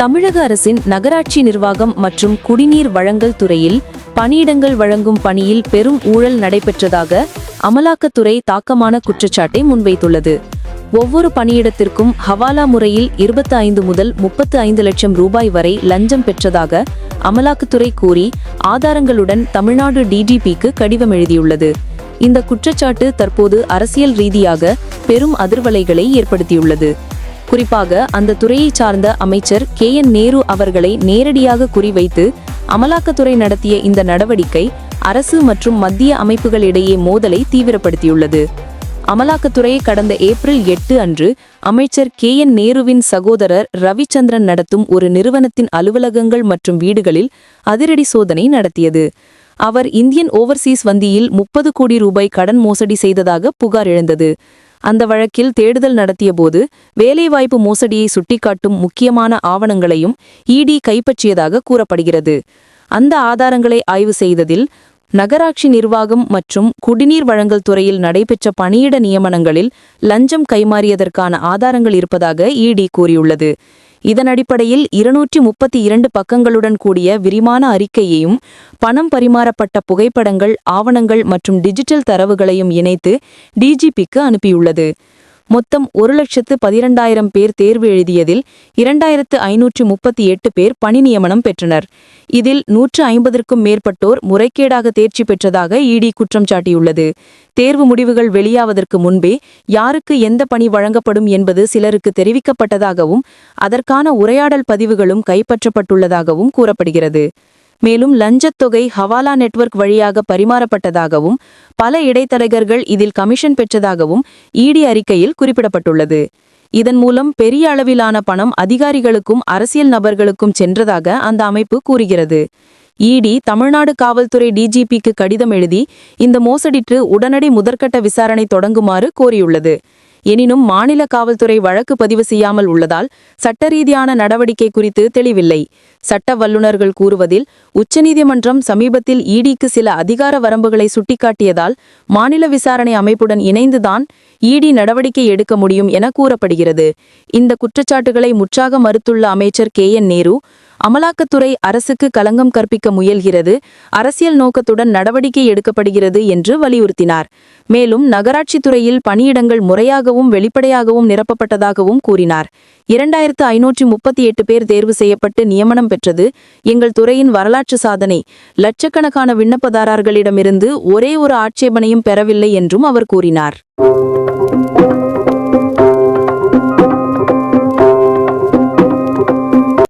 தமிழக அரசின் நகராட்சி நிர்வாகம் மற்றும் குடிநீர் வழங்கல் துறையில் பணியிடங்கள் வழங்கும் பணியில் பெரும் ஊழல் நடைபெற்றதாக அமலாக்கத்துறை தாக்கமான குற்றச்சாட்டை முன்வைத்துள்ளது. ஒவ்வொரு பணியிடத்திற்கும் ஹவாலா முறையில் இருபத்தி ஐந்து முதல் முப்பத்து ஐந்து லட்சம் ரூபாய் வரை லஞ்சம் பெற்றதாக அமலாக்கத்துறை கூறி ஆதாரங்களுடன் தமிழ்நாடு டிஜிபிக்கு கடிதம் எழுதியுள்ளது. இந்த குற்றச்சாட்டு தற்போது அரசியல் ரீதியாக பெரும் அதிர்வலைகளை ஏற்படுத்தியுள்ளது. குறிப்பாக அந்த துறையைச் சார்ந்த அமைச்சர் கே என் நேரு அவர்களை நேரடியாக குறிவைத்து அமலாக்கத்துறை நடத்திய இந்த நடவடிக்கை அரசு மற்றும் மத்திய அமைப்புகளிடையே மோதலை தீவிரப்படுத்தியுள்ளது. அமலாக்கத்துறை கடந்த ஏப்ரல் எட்டு அன்று அமைச்சர் கே என் நேருவின் சகோதரர் ரவிச்சந்திரன் நடத்தும் ஒரு நிறுவனத்தின் அலுவலகங்கள் மற்றும் வீடுகளில் அதிரடி சோதனை நடத்தியது. அவர் இந்தியன் ஓவர்சீஸ் வந்தியில் முப்பது கோடி ரூபாய் கடன் மோசடி செய்ததாக புகார் எழுந்தது. அந்த வழக்கில் தேடுதல் நடத்தியபோது வேலைவாய்ப்பு மோசடியை சுட்டிக்காட்டும் முக்கியமான ஆவணங்களையும் இடி கைப்பற்றியதாக கூறப்படுகிறது. அந்த ஆதாரங்களை ஆய்வு செய்ததில் நகராட்சி நிர்வாகம் மற்றும் குடிநீர் வழங்கல் துறையில் நடைபெற்ற பணியிட நியமனங்களில் லஞ்சம் கைமாறியதற்கான ஆதாரங்கள் இருப்பதாக இடி கூறியுள்ளது. இதன் அடிப்படையில் இருநூற்றி முப்பத்தி இரண்டு பக்கங்களுடன் கூடிய விரிவான அறிக்கையையும் பணம் பரிமாறப்பட்ட புகைப்படங்கள் ஆவணங்கள் மற்றும் டிஜிட்டல் தரவுகளையும் இணைத்து டிஜிபிக்கு அனுப்பியுள்ளது. மொத்தம் ஒரு லட்சத்து பதிரண்டாயிரம் பேர் தேர்வு எழுதியதில் இரண்டாயிரத்து ஐநூற்று முப்பத்தி எட்டு பேர் பணி நியமனம் பெற்றனர். இதில் நூற்று ஐம்பதற்கும் மேற்பட்டோர் முறைகேடாக தேர்ச்சி பெற்றதாக இடி குற்றம் சாட்டியுள்ளது. தேர்வு முடிவுகள் வெளியாவதற்கு முன்பே யாருக்கு எந்த பணி வழங்கப்படும் என்பது சிலருக்கு தெரிவிக்கப்பட்டதாகவும் அதற்கான உரையாடல் பதிவுகளும் கைப்பற்றப்பட்டுள்ளதாகவும் கூறப்படுகிறது. மேலும் லஞ்சத் தொகை ஹவாலா நெட்வொர்க் வழியாக பரிமாறப்பட்டதாகவும் பல இடைத்தரகர்கள் இதில் கமிஷன் பெற்றதாகவும் இடி அறிக்கையில் குறிப்பிடப்பட்டுள்ளது. இதன் மூலம் பெரிய அளவிலான பணம் அதிகாரிகளுக்கும் அரசியல் நபர்களுக்கும் சென்றதாக அந்த அமைப்பு கூறுகிறது. இடி தமிழ்நாடு காவல்துறை டிஜிபிக்கு கடிதம் எழுதி இந்த மோசடிற்று உடனடி முதற்கட்ட விசாரணை தொடங்குமாறு கோரியுள்ளது. எனினும் மாநில காவல்துறை வழக்கு பதிவு செய்யாமல் உள்ளதால் சட்டரீதியான நடவடிக்கை குறித்து தெளிவில்லை. சட்ட வல்லுநர்கள் கூறுவதில் உச்சநீதிமன்றம் சமீபத்தில் இடிக்கு சில அதிகார வரம்புகளை சுட்டிக்காட்டியதால் மாநில விசாரணை அமைப்புடன் இணைந்துதான் இடி நடவடிக்கை எடுக்க முடியும் என கூறப்படுகிறது. இந்த குற்றச்சாட்டுகளை முற்றாக மறுத்துள்ள அமைச்சர் கே என் நேரு அமலாக்கத்துறை அரசுக்கு களங்கம் கற்பிக்க முயல்கிறது அரசியல் நோக்கத்துடன் நடவடிக்கை எடுக்கப்படுகிறது என்று வலியுறுத்தினார். மேலும் நகராட்சி துறையில் பணியிடங்கள் முறையாகவும் வெளிப்படையாகவும் நிரப்பப்பட்டதாகவும் கூறினார். இரண்டாயிரத்து ஐநூற்றி முப்பத்தி எட்டு பேர் தேர்வு செய்யப்பட்டு நியமனம் பெற்றது. எங்கள் துறையின் வரலாற்று சாதனை லட்சக்கணக்கான விண்ணப்பதாரர்களிடமிருந்து ஒரே ஒரு ஆட்சேபனையும் பெறவில்லை என்றும் அவர் கூறினார்.